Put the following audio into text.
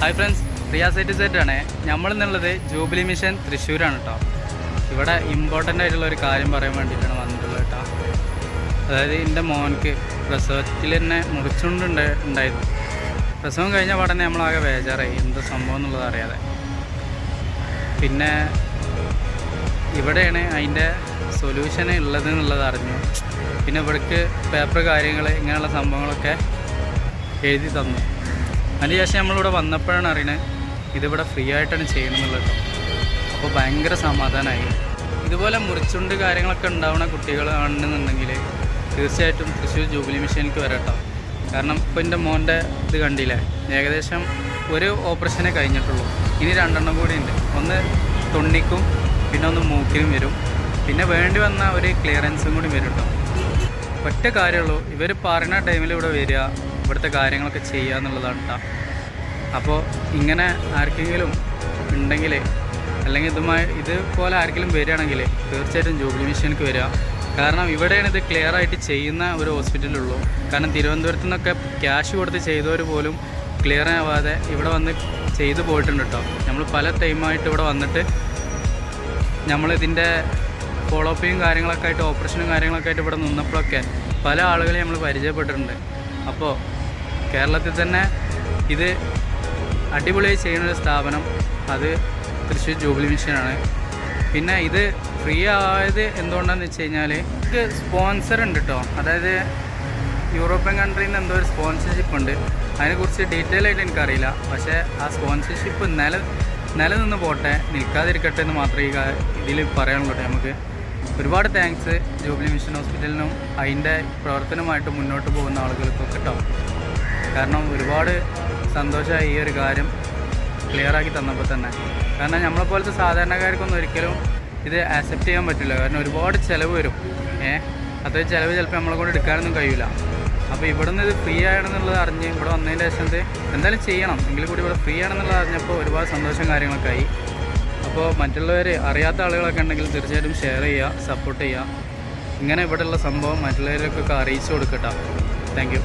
Hi friends പ്രിയ റിയാസൈറ്റ് സെറ്റ് ആണ്. നമ്മൾ എന്നുള്ളത് ജൂബിലി മിഷൻ തൃശ്ശൂരാണ് കേട്ടോ ഇവിടെ ഇമ്പോർട്ടന്റ് ആയിട്ടുള്ള ഒരു കാര്യം പറയാൻ വേണ്ടിയിട്ടാണ് വന്നിട്ടുള്ളത് കേട്ടോ അതായത് എന്റെ മോൻക്ക് പ്രസവത്തിൽ തന്നെ മുറിച്ചുകൊണ്ട് ഉണ്ടായിരുന്നു പ്രസവം കഴിഞ്ഞ പാടന്നെ നമ്മളാകെ ബേജാറായി. എന്ത് സംഭവം എന്നുള്ളത് അറിയാതെ. പിന്നെ ഇവിടെയാണ് അതിന്റെ സൊല്യൂഷൻ ഉള്ളത് എന്നുള്ളത് അറിഞ്ഞു. പിന്നെ ഇവിടേക്ക് പേപ്പർ കാര്യങ്ങൾ ഇങ്ങനെയുള്ള സംഭവങ്ങളൊക്കെ എഴുതി തന്നു. അതിന് ശേഷം നമ്മളിവിടെ വന്നപ്പോഴാണ് അറിയണത് ഇതിവിടെ ഫ്രീ ആയിട്ടാണ് ചെയ്യണമെന്നുള്ളത്. അപ്പോൾ ഭയങ്കര സമാധാനമായി. ഇതുപോലെ മുറിച്ചുണ്ട് കാര്യങ്ങളൊക്കെ ഉണ്ടാവുന്ന കുട്ടികളാണെന്നുണ്ടെങ്കിൽ തീർച്ചയായിട്ടും തൃശ്ശൂർ ജൂബിലി മിഷനിലേക്ക് വരട്ടോ കാരണം ഇപ്പോൾ എന്റെ മോന്റെ ഇത് കണ്ടില്ലേ ഏകദേശം ഒരു ഓപ്പറേഷനെ കഴിഞ്ഞിട്ടുള്ളൂ. ഇനി രണ്ടെണ്ണം കൂടി ഉണ്ട്. ഒന്ന് തൊണ്ണിക്കും പിന്നെ ഒന്ന് മൂക്കിനും വരും. പിന്നെ വേണ്ടി വന്ന ഒരു ക്ലിയറൻസും കൂടി വരും കേട്ടോ. ഒറ്റ കാര്യമുള്ളൂ ഇവർ പറയുന്ന ടൈമിൽ ഇവിടെ വരിക ഇവിടുത്തെ കാര്യങ്ങളൊക്കെ ചെയ്യുക എന്നുള്ളതാണ് കേട്ടോ അപ്പോൾ ഇങ്ങനെ ആർക്കെങ്കിലും ഉണ്ടെങ്കിൽ അല്ലെങ്കിൽ ഇതുമായി ഇതുപോലെ ആർക്കെങ്കിലും വരികയാണെങ്കിൽ തീർച്ചയായിട്ടും ജൂബിലി മിഷനിലേക്ക് വരിക. കാരണം ഇവിടെയാണ് ഇത് ക്ലിയർ ആയിട്ട് ചെയ്യുന്ന ഒരു ഹോസ്പിറ്റലുള്ളൂ കാരണം തിരുവനന്തപുരത്തു നിന്നൊക്കെ ക്യാഷ് കൊടുത്ത് ചെയ്തവർ പോലും ക്ലിയർ ആവാതെ ഇവിടെ വന്ന് ചെയ്തു പോയിട്ടുണ്ട് കേട്ടോ നമ്മൾ പല ടൈമായിട്ട് ഇവിടെ വന്നിട്ട് നമ്മളിതിന്റെ ഫോളോ അപ്പിയും കാര്യങ്ങളൊക്കെ ആയിട്ട് ഓപ്പറേഷനും കാര്യങ്ങളൊക്കെ ആയിട്ട് ഇവിടെ നിന്നപ്പോഴൊക്കെ പല ആളുകളെയും നമ്മൾ പരിചയപ്പെട്ടിട്ടുണ്ട്. അപ്പോൾ കേരളത്തിൽ തന്നെ ഇത് അടിപൊളിയായി ചെയ്യുന്ന ഒരു സ്ഥാപനം അത് തൃശ്ശൂർ ജൂബിലി മിഷനാണ്. പിന്നെ ഇത് ഫ്രീ ആയത് എന്തുകൊണ്ടാണെന്ന് വെച്ച് കഴിഞ്ഞാൽ ഇത് സ്പോൺസർ ഉണ്ട് കേട്ടോ അതായത് യൂറോപ്യൻ കൺട്രിയിൽ നിന്ന് എന്തോ ഒരു സ്പോൺസർഷിപ്പ് ഉണ്ട്. അതിനെക്കുറിച്ച് ഡീറ്റെയിൽ ആയിട്ട് എനിക്കറിയില്ല. പക്ഷേ ആ സ്പോൺസർഷിപ്പ് നില നിലനിന്ന് പോട്ടെ നിൽക്കാതിരിക്കട്ടെ എന്ന് മാത്രമേ ഈ ഇതിൽ പറയാനുള്ളൂ നമുക്ക്. ഒരുപാട് താങ്ക്സ് ജൂബിലി മിഷൻ ഹോസ്പിറ്റലിനും അതിന്റെ പ്രവർത്തനമായിട്ട് മുന്നോട്ട് പോകുന്ന ആളുകൾക്കൊക്കെ കേട്ടോ കാരണം ഒരുപാട് സന്തോഷമായി ഈ ഒരു കാര്യം ക്ലിയറാക്കി തന്നപ്പോൾ തന്നെ. കാരണം നമ്മളെപ്പോലത്തെ സാധാരണക്കാർക്കൊന്നും ഒരിക്കലും ഇത് ആക്സെപ്റ്റ് ചെയ്യാൻ പറ്റില്ല. കാരണം ഒരുപാട് ചിലവ് വരും. ഏ? അത്ര ചിലവ് ചിലപ്പോൾ നമ്മളെ കൊണ്ട് എടുക്കാനൊന്നും കഴിയില്ല അപ്പോൾ ഇവിടെ നിന്ന് ഇത് ഫ്രീ ആണെന്നുള്ളത് അറിഞ്ഞ് ഇവിടെ വന്നതിന്റെ ശേഷം എന്തായാലും ചെയ്യണം. എങ്കിൽ കൂടി ഇവിടെ ഫ്രീ ആണെന്നുള്ളത് അറിഞ്ഞപ്പോൾ ഒരുപാട് സന്തോഷം കാര്യങ്ങളൊക്കെ ആയി അപ്പോൾ മറ്റുള്ളവർ അറിയാത്ത ആളുകളൊക്കെ ഉണ്ടെങ്കിൽ തീർച്ചയായിട്ടും ഷെയർ ചെയ്യുക സപ്പോർട്ട് ചെയ്യുക. ഇങ്ങനെ ഇവിടെയുള്ള സംഭവം മറ്റുള്ളവരൊക്കെ അറിയിച്ചു കൊടുക്കട്ടോ. താങ്ക്